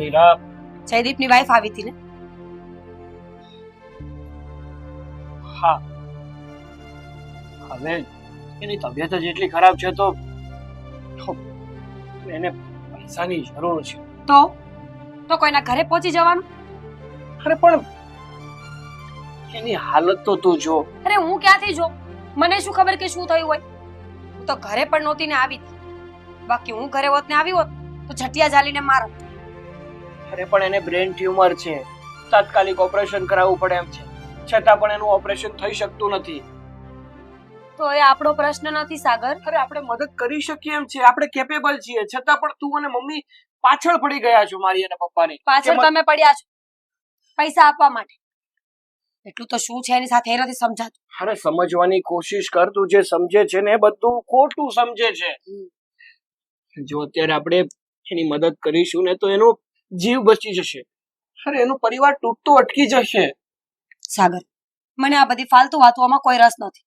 Meera જયદીપની wife આવી હતી ને? હા. હવે એની તબિયત જ એટલી ખરાબ છે તો એને પૈસાની જરૂર છે. તો? તો કોઈના ઘરે પહોંચી જવાનું? અરે પણ એની હાલત તો તું જો. અરે હું ક્યાંથી જો મને શું ખબર કે શું થયું હોય? હું તો ઘરે પણ નહોતી ને આવી. બાકી હું ઘરે હોત ને આવી હોત તો છટિયા જાલીને મારો. અરે પણ એને બ્રેન ટ્યુમર છે. તાત્કાલિક ઓપરેશન કરાવવું પડે એમ છે. છતાં પણ એનું ઓપરેશન થઈ શકતું નથી. તો એ આપણો પ્રશ્ન નથી સાગર. અરે આપણે મદદ કરી શકીએ એમ છે આપણે કેપેબલ છીએ. છતાં પણ તું અને મમ્મી પાછળ પડી ગયા છો મારી અને પપ્પાની. પાછળ તમે પડ્યા છો. પૈસા આપવા માટે. એટલું તો શું છે એની સાથે એ નથી સમજાતું. અરે સમજવાની કોશિશ કર તું. જે સમજે છે ને એ બધું ખોટું સમજે છે. જો અત્યારે આપણે એની મદદ કરીશું ને તો એનો જીવ બચી જશે. અરે એનું પરિવાર તૂટતો અટકી જશે. સાગર મને આ બધી ફાલતુ વાતોમાં કોઈ રસ નથી.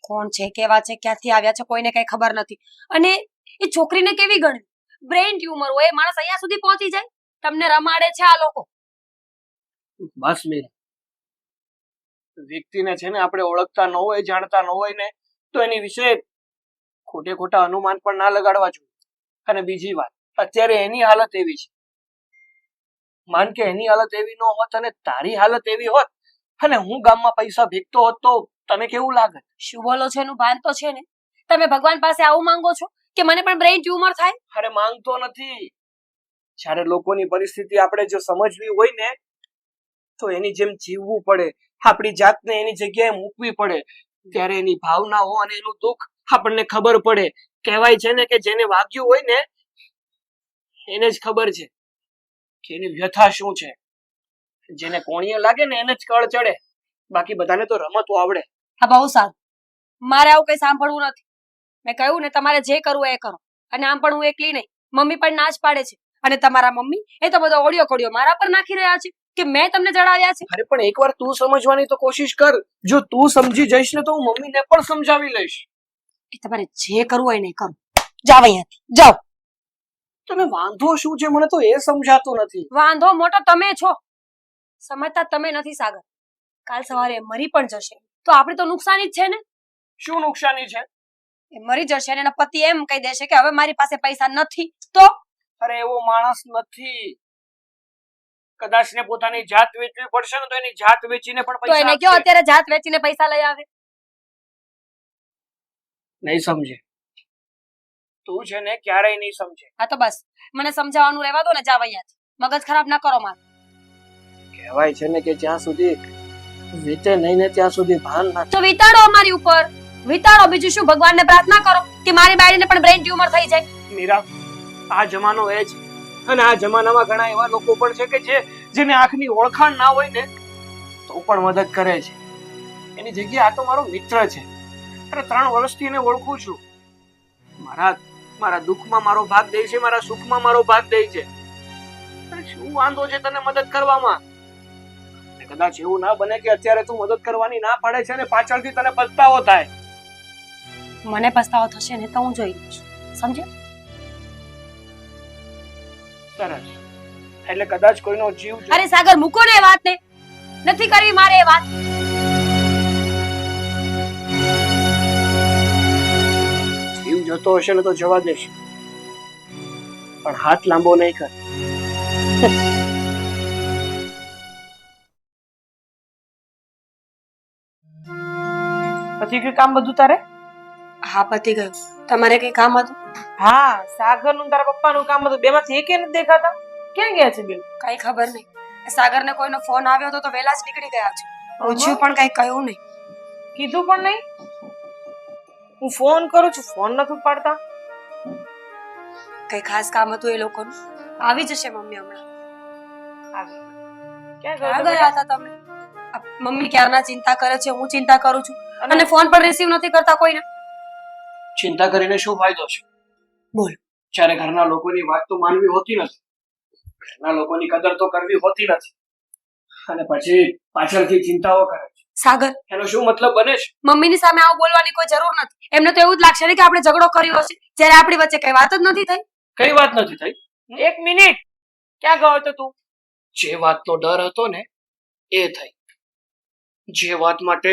કોણ છે કેવા છે ક્યાંથી આવ્યા છે કોઈને કઈ ખબર નથી. અને એ છોકરીને કેવી ગણવી બ્રેઇન ટ્યુમર હોય એ માણસ અહીંયા સુધી પહોંચી જાય? તમને રમાડે છે આ લોકો? બસ મીરા. વ્યક્તિને છે ને આપણે ઓળખતા ન હોય જાણતા ન હોય ને તો એની વિશે ખોટે ખોટા અનુમાન પણ ના લગાડવા જોઈએ. અને બીજી વાત અત્યારે એની હાલત એવી છે. માન કે એની હાલત એવી ન હોત અને તારી હાલત એવી હોત અને હું ગામમાં પૈસા ભેગતો હોત તો તને કેવું લાગે? શું બોલો છો એનું ભાન તો છે ને? તમે ભગવાન પાસે આવું માંગો છો કે મને પણ બ્રેઇન ટ્યુમર થાય? અરે માંગતો નથી. જ્યારે લોકોની પરિસ્થિતિ આપણે જો સમજવી હોય ને તો એની જેમ જીવવું પડે. આપણી જાતને એની જગ્યાએ મૂકવી પડે. ત્યારે એની ભાવનાઓ અને એનું દુઃખ આપણને ખબર પડે. કહેવાય છે ને કે જેને વાગ્યું હોય ને એને જ ખબર છે કે એની વ્યથા શું છે. જેને કોણીએ લાગે ને એને જ કળ ચડે. બાકી બધાને તો રમતો આવડે. હા બહુ સારું. મારે આવું કઈ સાંભળવું નથી. મેં કહ્યું ને તમારે જે કરવું એ કરો. અને આમ પણ હું એકલી નહીં. મમ્મી પણ ના જ પાડે છે. અને તમારા મમ્મી એ તો બધો ઓડિયો કોડિયો મારા પર નાખી રહ્યા છે કે મેં તમને જણાવ્યા છે. અરે પણ એકવાર તું સમજવાની તો કોશિશ કર. જો તું સમજી જઈશ ને તો હું મમ્મીને પણ સમજાવી લઈશ. એ તમારે જે કરવું હોય ને એ કરો. જાઓ અહીંયાથી જાઓ. તમે વાંધો શું છે? મને તો એ સમજાતું નથી. વાંધો મોટો તમે છો. સમજતા તમે નથી સાગર. કાલ સવારે મરી પણ જશે. તો આપણે તો નુકસાની જ છે ને? શું નુકસાની છે? એ મરી જશે અને એના પતિ એમ કહી દેશે કે હવે મારી પાસે પૈસા નથી. તો? અરે એવો માણસ નથી. કદાચ ને પોતાની જાત વેચવી પડશે ને તો એની જાત વેચીને પણ તો એને કયો અત્યારે જાત વેચીને પૈસા લઈ આવે? નહીં સમજે. તું છે ને ક્યારેય નહીં સમજે. હા તો બસ. મને સમજાવવાનું રહેવા દો ને જાવ અહીંયાથી મગજ ખરાબ ના કરો મારું. કહેવાય છે ને કે જ્યાં સુધી વીતે નહીં ને ત્યાં સુધી ભાન ના તો વિતાડો અમારી ઉપર. વિતાડો બીજું શું? ભગવાનને પ્રાર્થના કરો કે મારી બાળીને પણ બ્રેન ટ્યુમર થઈ જાય. મીરા આ જમાનો એ છે અને આ જમાનામાં ઘણા એવા લોકો પણ છે કે જે જેને આંખની ઓળખાણ ના હોય ને તો પણ મદદ કરે છે. એની જગ્યાએ આ તો મારો મિત્ર છે. અરે ત્રણ વર્ષથી એને ઓળખું છું. મારા મારા દુઃખમાં મારો ભાગ દે છે મારા સુખમાં મારો ભાગ દે છે. શું વાંધો છે તને મદદ કરવામાં? કદાચ એવું ના બને કે અત્યારે તું મદદ કરવાની ના પાડે છે ને પાછળથી તને પસ્તાવો થાય. મને પસ્તાવો થશે ને તો હું જોઈ લઈશ. સમજે? સરસ. એટલે કદાચ કોઈનો જીવ અરે સાગર મૂકો ને વાત ને નથી કરવી મારે એ વાત. જતો હશે ને તો જવા દેશે. પણ હાથ લાંબો નહીં કર. કઈ કામ બધું તારે? હા પતી ગયું. તમારે કઈ કામ હતું? હા સાગરનું તારા પપ્પાનું કામ હતું. બેમાંથી એકે નથી દેખાતા. ક્યાં ગયા છે બેન? કઈ ખબર નહીં. સાગરને કોઈનો ફોન આવ્યો હતો તો વેલા જ નીકળી ગયા છે. પૂછ્યું પણ કઈ કહ્યું નહીં. કીધું પણ નહીં? હું ફોન કરું છું ફોન નથી ઉપાડતા. કઈ ખાસ કામ હતું એ લોકોનું? આવી જશે મમ્મી હમણાં. આવી. ક્યાં ગયા હતા તમે? મમ્મી ક્યારના ચિંતા કરે છે હું ચિંતા કરું છું. અને ફોન પણ રિસીવ નથી કરતા કોઈને. ચિંતા કરીને શું ફાયદો છે? બોલ. જ્યારે ઘરના લોકોની વાત તો માનવી હોતી નથી. ઘરના લોકોની કદર તો કરવી હોતી નથી. અને પછી પાછળથી ચિંતાઓ કરે. છે સાગર. એનો શું મતલબ બને છે? મમ્મીની સામે આવું બોલવાની કોઈ જરૂર નથી. એમને તો એવું જ લાગશે ને કે આપણે ઝઘડો કર્યો હશે. જ્યારે આપણી વચ્ચે કઈ વાત જ નથી થઈ. કઈ વાત નથી થઈ? એક મિનિટ. ક્યાં ગયો હતો તું? જે વાતનો ડર હતો ને એ થઈ. જે વાત માટે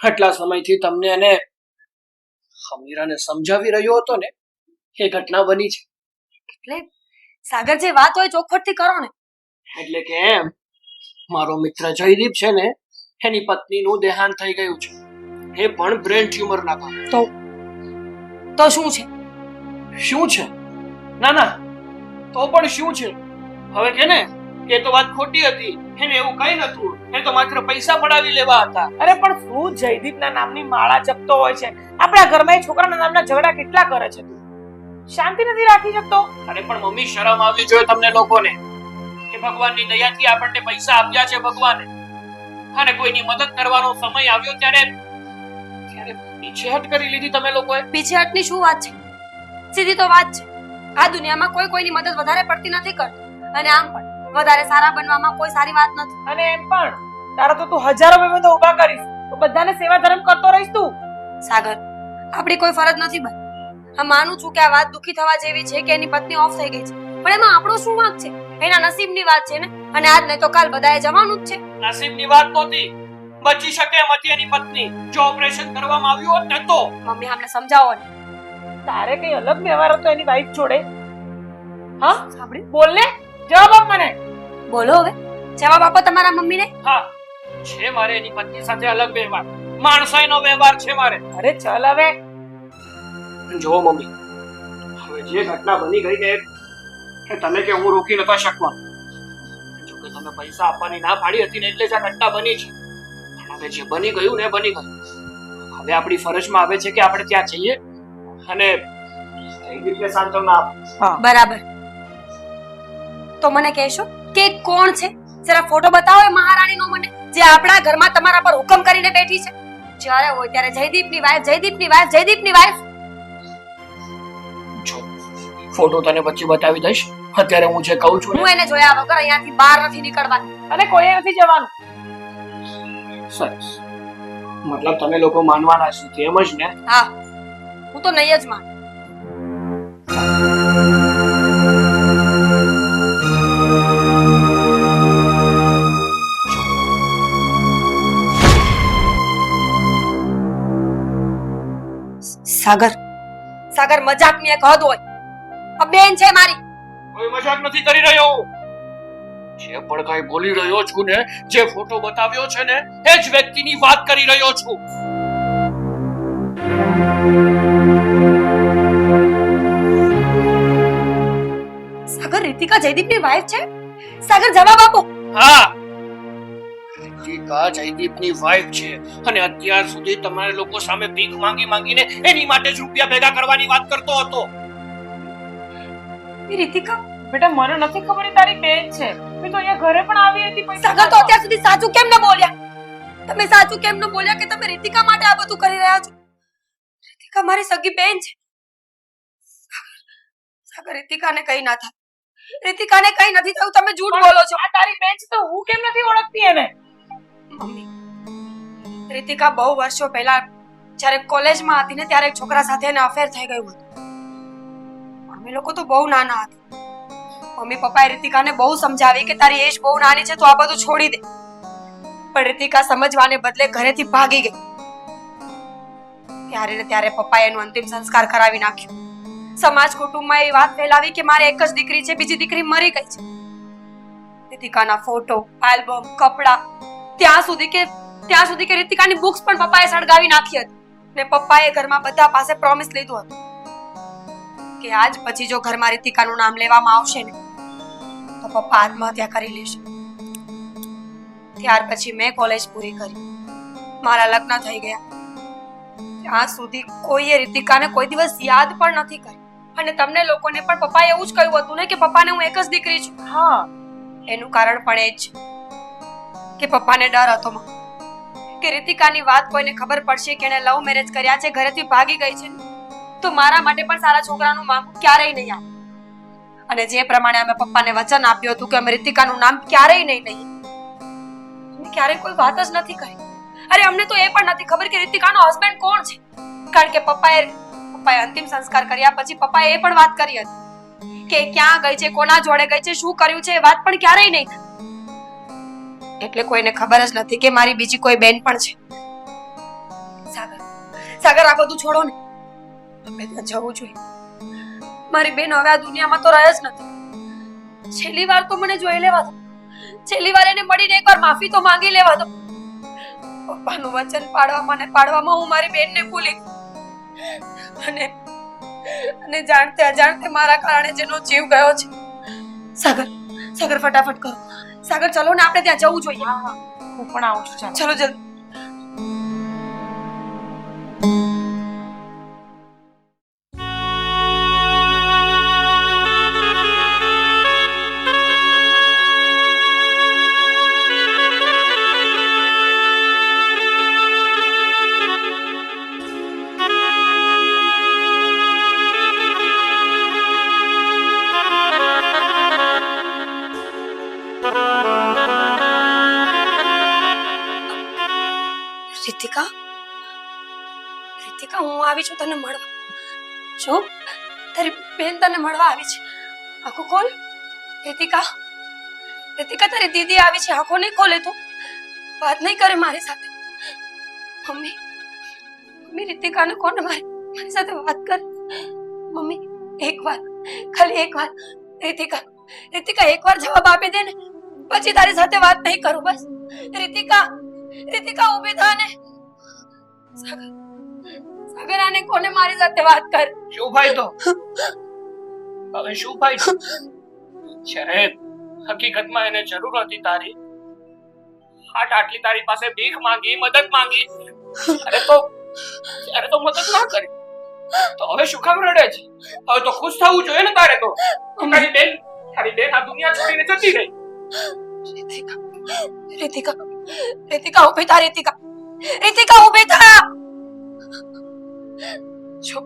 આટલા સમયથી તમને અને હમીરાને સમજાવી રહ્યો હતો ને એ ઘટના બની છે. એટલે સાગર જે વાત હોય ચોખવટથી કરો ને. એટલે કે એમ મારો મિત્ર જયદીપ છે ને એની પત્નીનું દેહાંત થઈ ગયું છે. એ પણ બ્રેન ટ્યુમરના કારણે. તો શું છે? શું છે? ના ના તો પણ શું છે? હવે કે ને એ તો વાત ખોટી હતી. એને એવું કઈ નતું એ તો માત્ર પૈસા પડાવી લેવા હતા. અરે પણ શું જયદીપના નામની માળા જપતો હોય છે? આપણા ઘરમાં એ છોકરાના નામના ઝઘડા કેટલા કરે છે તું? શાંતિ નથી રાખી શકતો? અરે પણ મમ્મી શરમ આવવી જોઈએ તમને લોકોને. કે ભગવાનની દયાથી આપણને પૈસા આપ્યા છે ભગવાને. અને કોઈની મદદ કરવાનો સમય આવ્યો ત્યારે ત્યારે પીછેહટ કરી લીધી તમે લોકોએ. પીછેહટની શું વાત છે? સીધી તો વાત છે. આ દુનિયામાં કોઈ કોઈની મદદ વધારે પડતી નથી કરતું. અને આમ પણ વધારે સારા બનવામાં કોઈ સારી વાત નથી. અને એમ પણ. તારા તો તું હજારો ભાઈબંધો ઊભા કરીશ. તો બધાને સેવા ધર્મ કરતો રહીશ તું. સાગર આપણી કોઈ ફરજ નથી બની હા માનું છું કે આ વાત દુખી થવા જેવી છે કે એની પત્ની ઓફ થઈ ગઈ છે. પણ એમાં આપણો શું વાંક છે? એના નસીબની વાત છે ને? અને આજ નહીં તો કાલ બધાએ જવાનું જ છે. નસીબની વાત નહોતી. બચી શકે એમ હતી એની પત્ની. જો ઓપરેશન કરવામાં આવ્યું હોત ને તો. મમ્મી આપણે સમજાવો ને. તારે કઈ અલગ વ્યવહાર હતો એની વાઈફ જોડે? હા? સાંભળી બોલ ને જવાબ આપ મને. બોલો હવે. જવાબ આપો તમારા મમ્મીને. હા. છે મારે એની પત્ની સાથે અલગ વ્યવહાર. માણસાઈનો વ્યવહાર છે મારે. અરે ચાલ હવે. જો મમ્મી હવે જે ઘટના બની ગઈ ને એ તમે કે હું રોકી નતા શકવાનો જો કે તમે પૈસા આપવાની ના પાડી હતી ને એટલે જ આ ઘટના બની છે. પણ હવે જે બની ગયું ને બની ગયું. હવે આપણી ફરજમાં આવે છે કે આપણે ત્યાં જઈએ અને રીતે સાંત્વના આપો બરાબર. તો મને કહેશો કે કોણ છે? જરા ફોટો બતાવો એ મહારાણીનો મને જે આપણા ઘરમાં તમારા પર હુકમ કરીને બેઠી છે. જ્યારે હોય ત્યારે જયદીપની વાઈફ જયદીપની વાઈફ જયદીપની વાઈફ જો ફોટો તને પછી બતાવી દઈશ. અત્યારે હું જે કહું છું હું એને જોયા વગર અહીંયાથી બહાર નથી નીકળવાનું અને કોઈએ નથી જવાનું? સરસ. મતલબ તમે લોકો માનવાના છો તેમ જ ને? હા. હું તો નહીં જ માનું. સાગર. સાગર મજાકની એક હદ હોય. આ બેન છે મારી. કોઈ મજાક નથી કરી રહ્યો? જે પણ કઈ બોલી રહ્યો છું ને જે ફોટો બતાવ્યો છે ને એ જ વ્યક્તિની વાત કરી રહ્યો છું. સાગર રીતિકા જયદીપની વાઈફ છે? સાગર જવાબ આપો. હા. રીતિકા જયદીપની વાઈફ છે. અને અત્યાર સુધી તમારે લોકો સામે ભીખ માંગી માંગીને એની માટે જ રૂપિયા ભેગા કરવાની વાત કરતો હતો. એ રીતિકા બેટા મને નથી ખબર એ તારી બેન છે. મેં તો અહીંયા ઘરે પણ આવી હતી પણ સગા તો અત્યાર સુધી સાચું કેમ ન બોલ્યા? તમે સાચું કેમ ન બોલ્યા કે તમે રીતિકા માટે આ બધું કરી રહ્યા છો? રીતિકા મારી સગી બેન છે. સાગર રીતિકાને કઈ ના થાય. રીતિકાને કઈ નથી થયું તમે જૂઠ બોલો છો. આ તારી બેન છે તો હું કેમ નથી ઓળખતી એને? મમ્મી રીતિકા બહુ વર્ષો પહેલા જ્યારે કોલેજમાં હતી ને ત્યારે એક છોકરા સાથે એને અફેર થઈ ગયું હતું. અમે લોકો તો બહુ નાના હતા. મમ્મી પપ્પાએ રીતિકાને બહુ સમજાવી કે તારી એજ બહુ નાની છે, તો આ બધું છોડી દે. પણ રીતિકા સમજવાને બદલે ઘરેથી ભાગી ગઈ. ત્યારે ને ત્યારે પપ્પાએ એનો અંતિમ સંસ્કાર કરાવી નાખ્યો. સમાજ કુટુંબમાં એ વાત ફેલાવી કે મારે એક જ દીકરી છે, બીજી દીકરી મરી ગઈ છે. રીતિકાના ફોટો, આલ્બમ, કપડા, ત્યાં સુધી કે, ત્યાં સુધી કે રીતિકાની બુક્સ પણ પપ્પાએ સળગાવી નાખી હતી. ને પપ્પાએ ઘરમાં બધા પાસે પ્રોમિસ લીધું હતું. કે આજ પછી જો ઘરમાં રીતિકાનું નામ લેવામાં આવશે ને તો પપ્પા આત્મહત્યા કરી લેશે. ત્યાર પછી મેં કોલેજ પૂરી કરી. મારા લગ્ન થઈ ગયા. ત્યાં સુધી કોઈએ રીતિકાને કોઈ દિવસ યાદ પણ નથી કરી. અને તમને લોકોને પણ પપ્પાએ એવું જ કહ્યું હતું ને કે પપ્પાને હું એક જ દીકરી છું. હા. એનું કારણ પણ એ જ કે પપ્પાને ડર હતો કે રીતિકાની વાત કોઈને ખબર પડશે કે એણે લવ મેરેજ કર્યા છે ઘરેથી ભાગી ગઈ છે તો મારા માટે પણ સારા છોકરાનું નામ ક્યારેય નહીં આવે. અને જે પ્રમાણે અમે પપ્પાને વચન આપ્યું હતું કે અમે રીતિકાનું નામ ક્યારેય નહીં નહીં અમે ક્યારેય કોઈ વાત જ નથી કરી. અરે, અમને તો એ પણ નથી ખબર કે રીતિકાનો હસબન્ડ કોણ છે. કારણ કે પપ્પાએ પપ્પાએ અંતિમ સંસ્કાર કર્યા પછી પપ્પાએ એ પણ વાત કરી હતી. કે ક્યાં ગઈ છે, કોના જોડે ગઈ છે, શું કર્યું છે, એ વાત પણ ક્યારેય નહીં. એટલે કોઈને ખબર જ નથી કે મારી બીજી કોઈ બેન પણ છે. સાગર સાગર, આ બધું છોડો ને. આપણે ત્યાં જવું જોઈએ. મારી બેન હવે આ દુનિયામાં તો રહે જ નથી. છેલ્લી વાર તો મને જોઈ લેવા દો. છેલ્લી વાર એને મળીને એકવાર માફી તો માંગી લેવા દો. પપ્પાનું વચન પાડવામાં ને પાડવામાં હું મારી બેનને ભૂલી અને અને જાણતે અજાણતે મારા કારણે જેનો જીવ ગયો છે. સાગર સાગર ફટાફટ કરો. સાગર ચલો ને આપણે ત્યાં જવું જોઈએ. હું પણ આવું છું ચલો. જલ્દી આવી છું તને મળવા. જો તારી બેન તને મળવા આવી છે. આખો ખોલ રીતિકા રીતિકા તારી દીદી આવી છે. આંખો નહીં ખોલે તું. વાત નહીં કરે મારી સાથે. મમ્મી મમ્મી રીતિકાને કોણ મારી મારી સાથે વાત કર? મમ્મી, એક વાર ખાલી એક વાર રીતિકા રીતિકા એક વાર જવાબ આપી દે ને, પછી તારી સાથે વાત નહીં કરું, બસ. રીતિકા રીતિકા ઊભી થા ને. સાગર સાગર આને કોને મારી સાથે વાત કર શું ભાઈ તો? હવે શું ભાઈ તો હકીકતમાં એને જરૂર હતી તારી હાટ આટલી તારી પાસે ભીખ માંગી મદદ માંગી અરે તો અરે તો મદદ ના કરી. તો હવે શું કામ રડે છે? હવે તો ખુશ થવું જોઈએ ને તારે તો. તારી બેન તારી બેન આ દુનિયા છોડીને જતી રહી. રીતિકા રીતિકા રીતિકા ઊભી થા રીતિકા. રીતિકા ઊભી થા! જો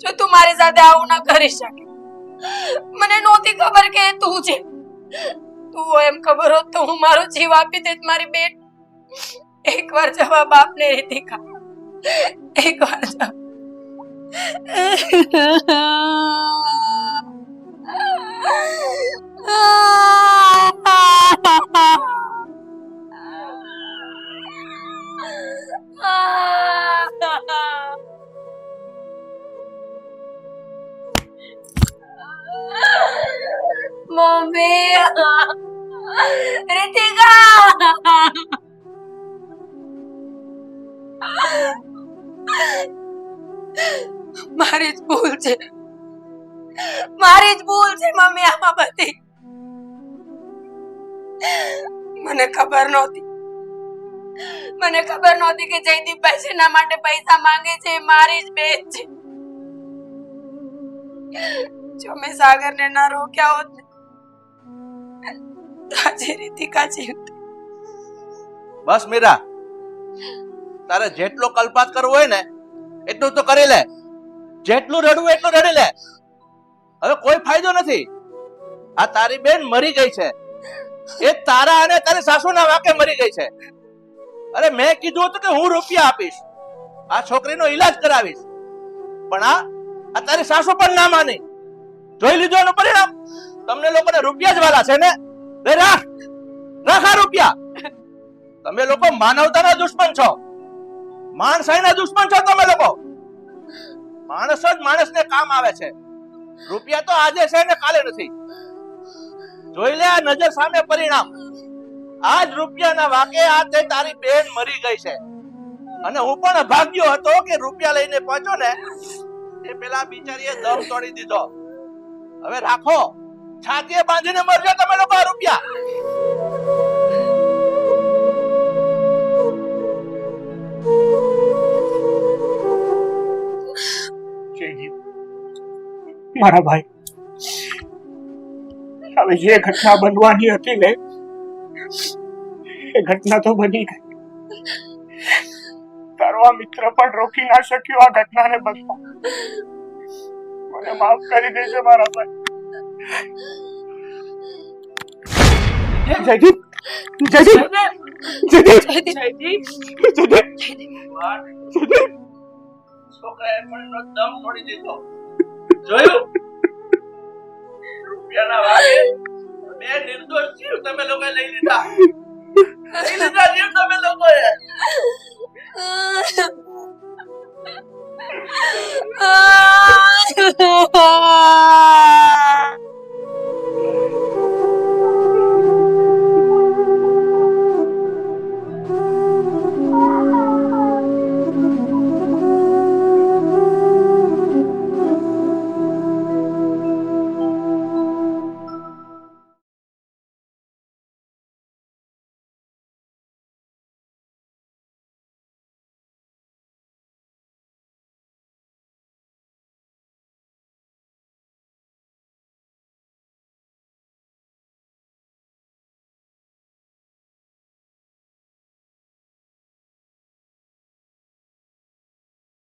જો તું મારી સાથે આવું ના કરી શકે, મને નહોતી ખબર કે તું છે. તું એમ ખબર હોત તો હું મારો જીવ આપી દેત, મારી બેન. એકવાર જવાબ આપને રીતિકા એકવાર જવાબ. મારી જ ભૂલ છે. મારી જ ભૂલ છે, મમ્મી આમાં બધી મને ખબર નહોતી. મને ખબર નહોતી કે જયદીપભાઈ જેના માટે પૈસા માંગે છે મારી જ બેન છે. જો મેં સાગરને ના રોક્યા હોત તો આજે રીતિકા જીવતી બસ મીરા, તારે જેટલો કલ્પાત કરવો હોય ને એટલું તો કરી લે. જેટલું રડવું એટલું રડી લે. હવે કોઈ ફાયદો નથી. આ તારી બેન મરી ગઈ છે. એ તારા અને તારી સાસુના વાકે મરી ગઈ છે. અરે મેં કીધું હતું કે હું રૂપિયા આપીશ. આ છોકરીનો ઈલાજ કરાવીશ. પણ આ આ તારી સાસુ પણ ના માની. જોઈ લીધું એનું પરિણામ? તમને લોકોને રૂપિયા જ વાલા છે ને? લે રાખ. રાખ આ રૂપિયા. તમે લોકો માનવતાના દુશ્મન છો. માણસાઈના દુશ્મન છો તમે લોકો. માણસ જ માણસને કામ આવે છે. રૂપિયા તો આજે છે ને કાલે નથી. જોઈ લે આ નજર સામે પરિણામ. આજ રૂપિયાના વાકે આ તે તારી બેન મરી ગઈ છે. અને હું પણ અભાગ્યો હતો કે રૂપિયા લઈને પહોંચો ને, એ પેલા બિચારીએ દમ તોડી દીધો. હવે રાખો, છાતીએ બાંધીને મરજો તમે લોકો રૂપિયા. મારા ભાઈ. હવે જે ઘટના બનવાની હતી ને એ ઘટના તો બની ગઈ. તારો મિત્ર પણ રોકી ના શક્યો આ ઘટનાને બદલા મને માફ કરી દેજો મારા ભાઈ. જયદીપ! જયદીપ! જયદીપ! જયદીપ! છોકરાએ પણ દમ છોડી દીધો. જોયું? રૂપિયાના વાગે બે નિર્દોષ જીવ તમે લોકોએ લઈ લીધા. લઈ લીધા જીવ તમે લોકોએ. Ah!